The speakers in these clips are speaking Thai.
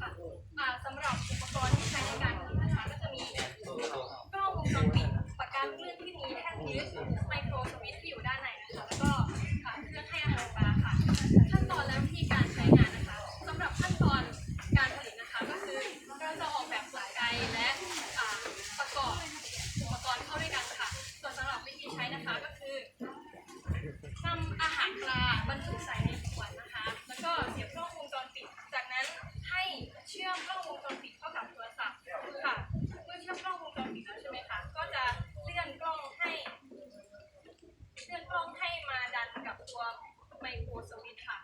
ค่ะอ่าสำหรับอุปกรณ์ที่ใช้ในการผลิตนะคะก็จะมีกล้องวงจรปิดปากกาเคลื่อนที่มีแท่นยึดไมโครสวิตช์ที่อยู่ด้านในนะคะแล้วก็อ่าเครื่องให้อาหารปลาค่ะ ขั้นตอนและวิธีการใช้งานนะคะสำหรับขั้นตอนการผลิตนะคะก็คือเราจะออกแบบกลไกและอ่าประกอบอุปกรณ์เข้าด้วยกันค่ะ ส่วนสำหรับวิธีใช้นะคะก็คือนำอาหารปลาบรรจุใส่ในขวดนะคะ แล้วก็เสียบกล้องวงจรปิด จากนั้นให้เชื่อมกล้องวงจรปิดเข้ากับโทรศัพท์ค่ะ เมื่อเชื่อมกล้องวงจรปิดแล้วใช่ไหมคะ ก็จะเลื่อนกล้องให้ เลื่อนกล้องให้มาดันกับตัวไมโครสวิตช์ค่ะ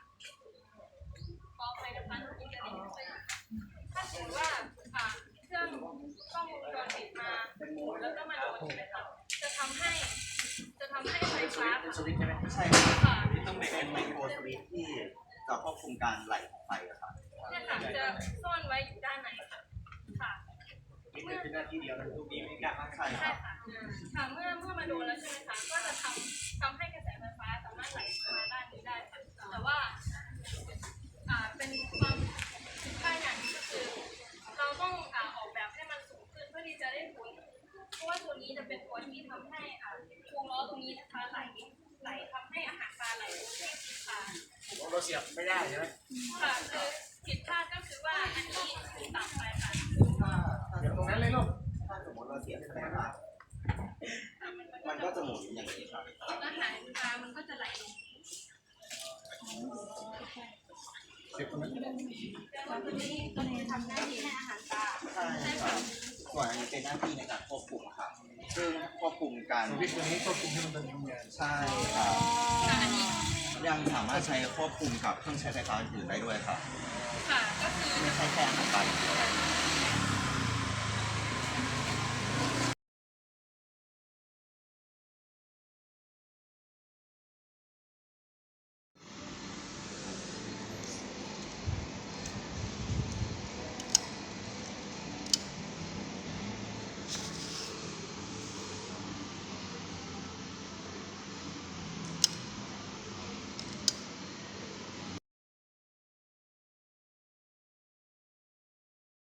พอไปนะคะอินเทอร์เน็ตไม่ได้ ถ้าสมมติว่าอ่าเครื่องกล้องวงจรปิดมาหมุนแล้วก็มาโดนใช่ไหมคะจะทำให้จะทำให้ไฟฟ้าเป็นสวิตช์ใช่ไหมใช่ครับค่ะต้องเป็นไมโครสวิตช์ที่จะควบคุมการไหลของไฟอะครับเนี่ยค่ะจะซ่อนไว้อยู่ด้านในค่ะค่ะ นี่เป็นหน้าที่เดียวนะทุกนี้ไม่กล้ามาใช่คใช่รับ ค่ะค่ะเมื่อเมื่อมาโดนแล้วใช่ไหมคะ ก็จะทำ เป็นตัวที่ทำให้อ่าวงล้อตรงนี้นะคะไหลไหลทำให้อาหารปลาไหลลงที่ทิศทางเราเสียบไม่ได้ใช่ไหมค่ะคือผิดพลาดก็คือว่าอันนี้คือต่ำไปค่ะถ้าถ้าเสียบตรงนั้นเลยลูกถ้าสมมติเราเสียบใช่ไหมครับมันก็จะหมุนอย่างนี้ครับอาหารปลามันก็จะไหลลงเสียบตรงนั้นแต่ว่าตัวนี้ตัวนี้ทำหน้าที่ให้อาหารปลาใช่ครับส่วนอันนี้เป็นหน้าที่ในการควบคุมครับ ซึ่งควบคุมการสวิตช์ตัวนี้ควบคุมให้มันเป็นทำงานใช่ครับค่ะอันนี้ยังสามารถใช้ควบคุมกับเครื่องใช้ไฟฟ้าอื่นได้ด้วยครับ ค่ะก็คือ ไม่ใช่แค่อาหารปลาอย่างเดียว